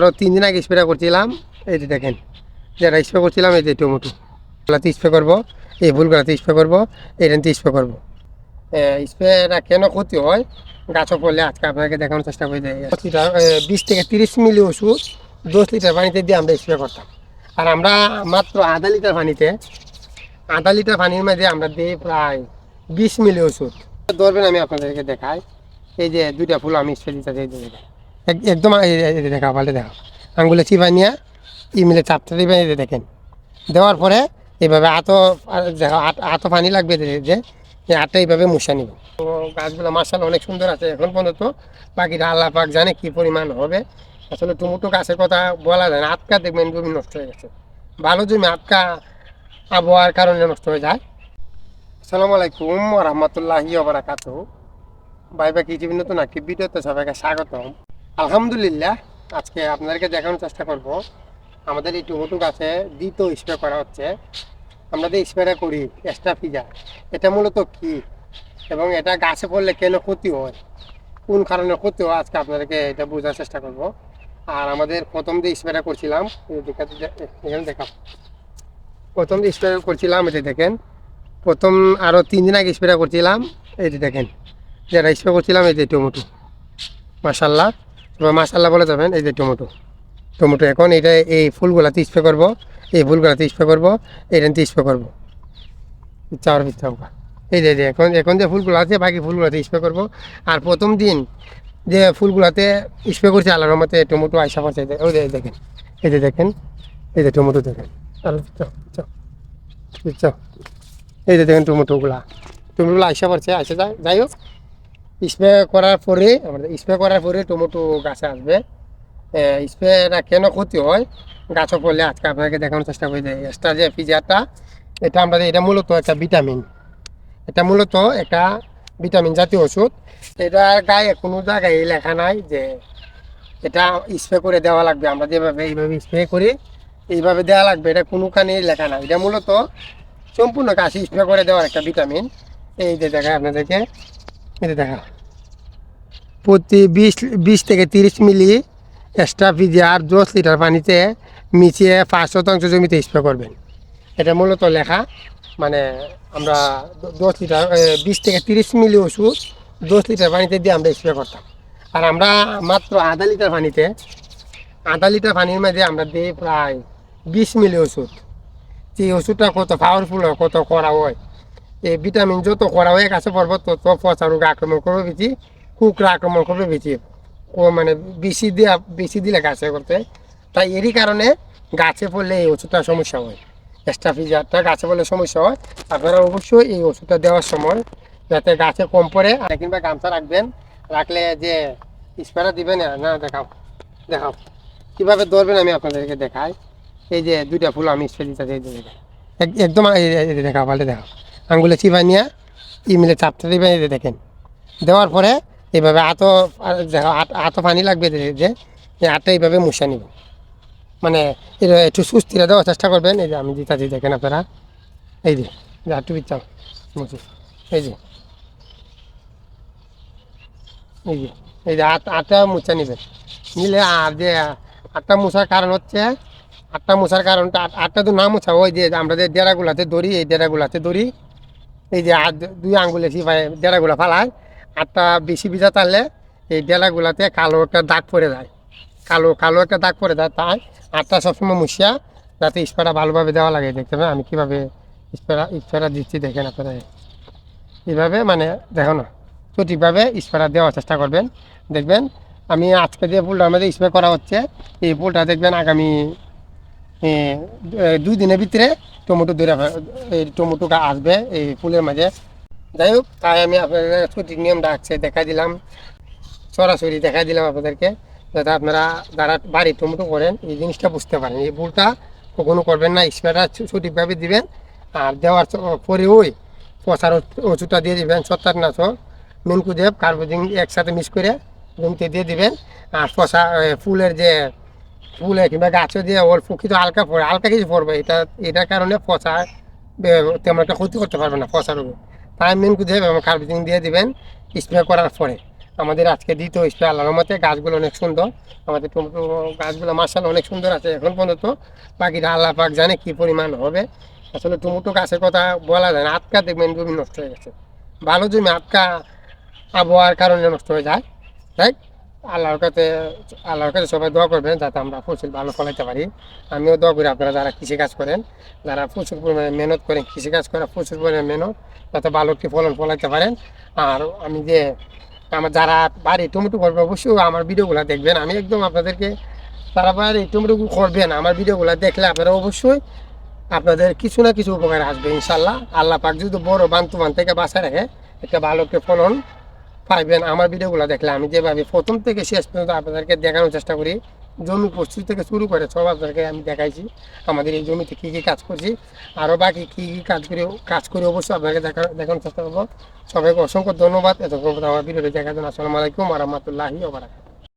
আরও তিন দিন আগে স্প্রে করছিলাম, এই যে দেখেন, যেটা স্প্রে করছিলাম, এই যে টমেটো। গুলাতে স্প্রে করব, এই ফুলগুলাতে স্প্রে করব এইটাতে স্প্রে করব। স্প্রেটা কেন ক্ষতি হয়? গাছও পড়লে আজকে আপনাকে দেখানোর চেষ্টা করে দেয় বিশ থেকে তিরিশ মিলি ওষুধ দশ লিটার পানিতে দিয়ে আমরা স্প্রে করতাম। আর আমরা মাত্র আধা লিটার পানিতে, আধা লিটার পানির মধ্যে আমরা দিই প্রায় বিশ মিলি ওষুধ। ধরবেন, আমি আপনাদেরকে দেখাই। এই যে দুইটা ফুল আমি স্প্রে দিতে চাই একদম দেখা পাল্টে দেখা আঙ্গুলে চিপাই নিয়ে ইমেলে চাপটা দিবেন এই যে দেখেন। দেওয়ার পরে এইভাবে আতো দেখো, আত- পানি লাগবে যে আটটা এইভাবে মুছা নিব। তো গাছগুলো মার্শাল অনেক সুন্দর আছে এখন পর্যন্ত। বাকিটা আল্লাহ পাক জানে কি পরিমাণ হবে। আসলে টুমুটো গাছের কথা বলা যায় না। আটকা দেখবেন জমি নষ্ট হয়ে গেছে। ভালো জমি, আটকা আবহাওয়ার কারণে নষ্ট হয়ে যায়। আসসালামু আলাইকুম রহমতুল্লাহি বারাকাত ভাই বা কিছু নতুন একটি ভিডিওতে সবাইকে স্বাগতম। আলহামদুলিল্লাহ, আজকে আপনাদেরকে দেখানোর চেষ্টা করব। আমাদের এই টমেটো গাছে দ্বিতীয় স্প্রে করা হচ্ছে। আমরা যে স্প্রে করি এক্সট্রা ফিজা এটা মূলত কি? এবং এটা গাছে পড়লে কেন ক্ষতি হয়? কোন কারণে ক্ষতি হয়? আজকে আপনাদেরকে এটা বোঝার চেষ্টা করব। আর আমাদের প্রথম যে স্প্রে করছিলাম এখানে দেখাম প্রথম যে স্প্রে করছিলাম যে দেখেন, প্রথম আরও তিন দিন আগে স্প্রে করছিলাম, এই দেখেন যেটা স্প্রে করছিলাম, এই যে টমেটো মাসাল্লাহ এবার মাসাল্লাহ বলে যাবেন, এই যে টমেটো। টমেটো এখন এটা এই ফুলগুলাতে স্প্রে করব, এই ফুলগুলাতে স্প্রে করব এইটাতে স্প্রে করব। ইচ্ছা হোক এই যে এখন এখন যে ফুলগুলো আছে, বাকি ফুলগুলোতে স্প্রে করব। আর প্রথম দিন যে ফুলগুলাতে স্প্রে করছে আল্লাহর মতে টমেটো আইসা এই ওই যে দেখেন, এই যে দেখেন, এই যে টমেটো দেখেন। এই যে দেখেন টমেটোগুলা, টমেটোগুলো আইসা পড়ছে, আইসা যাই হোক। স্প্রে করার পরে স্প্রে করার পরে টমেটো গাছে আসবে। স্প্রেটা কেন ক্ষতি হয়? গাছও পড়লে আজকে আপনাকে দেখানোর চেষ্টা করে দেয় এক্সট্রা যে ফিজারটা এটা আমরা এটা মূলত একটা ভিটামিন এটা মূলত একটা ভিটামিন জাতীয় ওষুধ। এটা গায়ে কোনো জায়গায় লেখা নাই যে এটা স্প্রে করে দেওয়া লাগবে। আমরা যেভাবে, এইভাবে স্প্রে করি, এইভাবে দেওয়া লাগবে। এটা কোনোখানে লেখা নাই। এটা মূলত সম্পূর্ণ গাছে স্প্রে করে দেওয়ার একটা ভিটামিন এই যে দেখা আপনাদেরকে যে দেখা প্রতি বিশ বিশ থেকে তিরিশ মিলি এক্সট্রা আর দশ লিটার পানিতে মিশিয়ে পাঁচ শতাংশ জমিতে স্প্রে করবেন। এটা মূলত লেখা মানে আমরা দশ লিটার বিশ থেকে তিরিশ মিলি ওষুধ দশ লিটার পানিতে দিয়ে আমরা স্প্রে করতাম। আর আমরা মাত্র আধা লিটার পানিতে, আধা লিটার পানির মধ্যে আমরা দিই প্রায় বিশ মিলি ওষুধ। যে ওষুধটা কত পাওয়ারফুল হয়, কত করা হয়, এই ভিটামিন যত করা হয়ে গাছে পর্বত তত পচা রোগ আক্রমণ করবে বেশি। কুকরা আক্রমণ করবে বেশি। মানে বেশি দিয়া বেশি দিলে গাছে করতে তাই এরই কারণে গাছে পড়লে এই ওষুধটা সমস্যা হয়। এক্সট্রা ফিজারটা গাছে পড়লে সমস্যা হয়। আপনারা অবশ্যই এই ওষুধটা দেওয়ার সময় যাতে গাছে কম পড়ে কিংবা গামছা রাখবেন। রাখলে যে স্প্রে দিবেন না দেখাও। দেখাও। কীভাবে ধরবেন আমি আপনাদেরকে দেখাই। এই যে দুইটা ফুল আমি স্প্রে দিতে একদম এই যে- এই যে দেখা পাল্টে দেখা আঙ্গুলে চিপাই নিয়ে ইমেলে চাপটা দিবেন, এই দেখেন। দেওয়ার পরে এইভাবে আতো আত- পানি লাগবে যে আটটা এইভাবে মুছা নিব। মানে এটা একটু সুস্থিরা দেওয়ার চেষ্টা করবেন। এই যে আমি দিতাছি, দেখেন আপনারা। এই যে আটটু বিচ্ছাম মুছি। এই যে। এই যে এই যে আট, আটটা মুছা নিবেন। নিলে আর যে আটটা মুছার কারণ হচ্ছে, আটটা মুছার কারণটা, আট- আটটা তো না মুছা ওই যে আমরা যে ডেরাগুলাতে দড়ি এই ডেরাগুলাতে দড়ি এই যে দুই আঙ্গুলে সিপাই ডেরাগুলা ফালায় আটটা বেশি ভিজা তাহলে এই ডেরাগুলাতে কালো একটা দাগ পড়ে যায়। কালো কালো একটা দাগ পড়ে যায় তাই আটটা সবসময় মুছিয়া যাতে স্প্রেটা ভালোভাবে দেওয়া লাগে। দেখতে হবে আমি কীভাবে স্প্রেটা স্প্রেটা দিচ্ছি দেখেন আপনারা এইভাবে মানে দেখো না, সঠিকভাবে স্প্রেটা দেওয়ার চেষ্টা করবেন। দেখবেন, আমি আজকে যে ফুলটা আমাদের স্প্রে করা হচ্ছে, এই ফুলটা দেখবেন আগামী দুই দিনের ভিতরে টমেটো ধরে এই টমেটোটা আসবে এই ফুলের মাঝে। যাই হোক, তাই আমি আপনাদের সঠিক নিয়মটা আছে দেখা দিলাম, সরাসরি দেখা দিলাম আপনাদেরকে, যাতে আপনারা যারা বাড়ি টমেটো করেন, এই জিনিসটা বুঝতে পারেন। এই ভুলটা কখনো করবেন না, স্প্রেটা সঠিকভাবে দিবেন, আর দেওয়ার পরে ওই পচার ওষ- ওষুধটা দিয়ে দিবেন ছত্রাকনাশক মিনকুদেব কার্বোজিং একসাথে মিক্স করে জমিতে দিয়ে দিবেন, আর পচা ফুলের যে ফুলে কিংবা গাছে দিয়ে অল্প কিছু হালকা পড়ে, হালকা কিছু পড়বে, এটা, এটার কারণে পচা তেমন একটা ক্ষতি করতে পারবে না পচা রোগে তাই খুঁজে হবে এবং কার্পেটিং দিয়ে দেবেন স্প্রে করার পরে। আমাদের আজকে দ্বিতীয় স্প্রে আল্লাহর মতে গাছগুলো অনেক সুন্দর। আমাদের টমেটো গাছগুলো মার্শাল অনেক সুন্দর আছে এখন পর্যন্ত। বাকিটা আল্লাহ পাক জানে কী পরিমাণ হবে। আসলে টমেটো গাছের কথা বলা যায় না, আটকা দেখবেন জমি নষ্ট হয়ে গেছে। ভালো জমি আটকা আবহাওয়ার কারণে নষ্ট হয়ে যায় তাই আল্লাহর কাছে আল্লাহর কাছে সবাই দোয়া করবেন যাতে আমরা ফসল ভালো ফলাইতে পারি। আমিও দোয়া করি আপনারা যারা কৃষিকাজ করেন, যারা প্রচুর পরিমাণে মেহনত করেন, কৃষিকাজ করে প্রচুর পরিমাণে মেহনত, যাতে ভালো একটি ফলন ফলাইতে পারেন। আর আমি যে, আমার যারা বাড়ি টমেটো করবে, অবশ্যই আমার ভিডিওগুলো দেখবেন। আমি একদম আপনাদেরকে, তারা বাড়ি টমেটো করবেন আমার ভিডিওগুলো দেখলে আপনারা অবশ্যই আপনাদের কিছু না কিছু উপকার আসবে, ইনশাল্লাহ। আল্লাহ পাক যদি বড় বান্তুমান থেকে বাঁচায় রাখে, একটা ভালো একটা ফলন পাইবেন আমার ভিডিওগুলো দেখলে। আমি যেভাবে প্রথম থেকে শেষ পর্যন্ত আপনাদেরকে দেখানোর চেষ্টা করি, জমি প্রস্তুতি থেকে শুরু করে সব আপনাদেরকে আমি দেখাইছি, আমাদের এই জমিতে কী কী কাজ করছি আরও বাকি কী কী কাজ করে কাজ করে অবশ্যই আপনাকে দেখা, দেখানোর চেষ্টা করব। সবাইকে অসংখ্য ধন্যবাদ, এতক্ষণ আমার ভিডিওটি দেখার জন্য আসসালামু আলাইকুম আরহামতুল্লাহি ওবারাকাতুহু